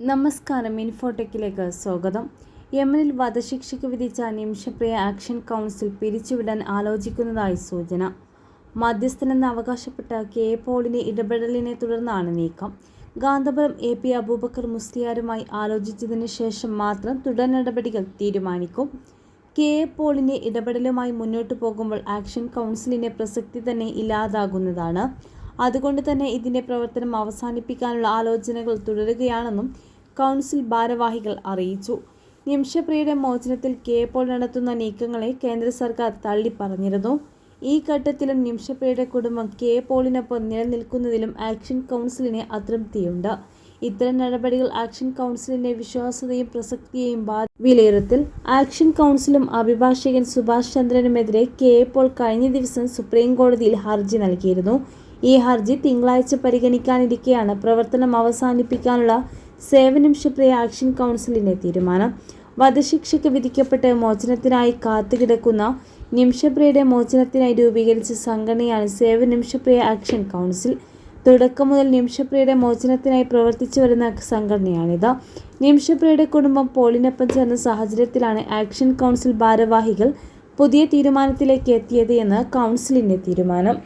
നമസ്കാരം ഇൻഫോടെക്കിലേക്ക് സ്വാഗതം. യമനിൽ വധശിക്ഷയ്ക്ക് വിധിച്ച നിമിഷപ്രിയ ആക്ഷൻ കൗൺസിൽ പിരിച്ചുവിടാൻ ആലോചിക്കുന്നതായി സൂചന. മധ്യസ്ഥനെന്ന് അവകാശപ്പെട്ട കെ പോളിനെ ഇടപെടലിനെ തുടർന്നാണ് നീക്കം. ഗാന്ധപുരം എ പി അബൂബക്കർ മുസ്ലിയാരുമായി ആലോചിച്ചതിന് ശേഷം മാത്രം തുടർ നടപടികൾ തീരുമാനിക്കും. കെ എ പോളിന്റെ ഇടപെടലുമായി മുന്നോട്ടു പോകുമ്പോൾ ആക്ഷൻ കൗൺസിലിന്റെ പ്രസക്തി തന്നെ ഇല്ലാതാകുന്നതാണ്. അതുകൊണ്ട് തന്നെ ഇതിന്റെ പ്രവർത്തനം അവസാനിപ്പിക്കാനുള്ള ആലോചനകൾ തുടരുകയാണെന്നും കൗൺസിൽ ഭാരവാഹികൾ അറിയിച്ചു. നിമിഷപ്രിയയുടെ മോചനത്തിൽ കെ പോൾ നടത്തുന്ന നീക്കങ്ങളെ കേന്ദ്ര സർക്കാർ തള്ളിപ്പറഞ്ഞിരുന്നു. ഈ ഘട്ടത്തിലും നിമിഷപ്രിയയുടെ കുടുംബം കെ പോളിനൊപ്പം നിലനിൽക്കുന്നതിലും ആക്ഷൻ കൗൺസിലിന് അതൃപ്തിയുണ്ട്. ഇത്തരം നടപടികൾ ആക്ഷൻ കൗൺസിലിന്റെ വിശ്വാസ്യതയും പ്രസക്തിയെയും വിലയിരുത്തൽ. ആക്ഷൻ കൗൺസിലും അഭിഭാഷകൻ സുഭാഷ് ചന്ദ്രനുമെതിരെ കെ പോൾ കഴിഞ്ഞ ദിവസം സുപ്രീം കോടതിയിൽ ഹർജി നൽകിയിരുന്നു. ഈ ഹർജി തിങ്കളാഴ്ച പരിഗണിക്കാനിരിക്കെയാണ് പ്രവർത്തനം അവസാനിപ്പിക്കാനുള്ള സേവനിമിഷപ്രിയ ആക്ഷൻ കൗൺസിലിന്റെ തീരുമാനം. വധശിക്ഷയ്ക്ക് വിധിക്കപ്പെട്ട് മോചനത്തിനായി കാത്തുകിടക്കുന്ന നിമിഷപ്രിയയുടെ മോചനത്തിനായി രൂപീകരിച്ച സംഘടനയാണ് സേവനിമിഷപ്രിയ ആക്ഷൻ കൗൺസിൽ. തുടക്കം മുതൽ നിമിഷപ്രിയയുടെ മോചനത്തിനായി പ്രവർത്തിച്ചു വരുന്ന സംഘടനയാണിത്. നിമിഷപ്രിയയുടെ കുടുംബം പോളിനൊപ്പം ചേർന്ന സാഹചര്യത്തിലാണ് ആക്ഷൻ കൗൺസിൽ ഭാരവാഹികൾ പുതിയ തീരുമാനത്തിലേക്ക് എത്തിയത് എന്ന് കൗൺസിലിന്റെ തീരുമാനം.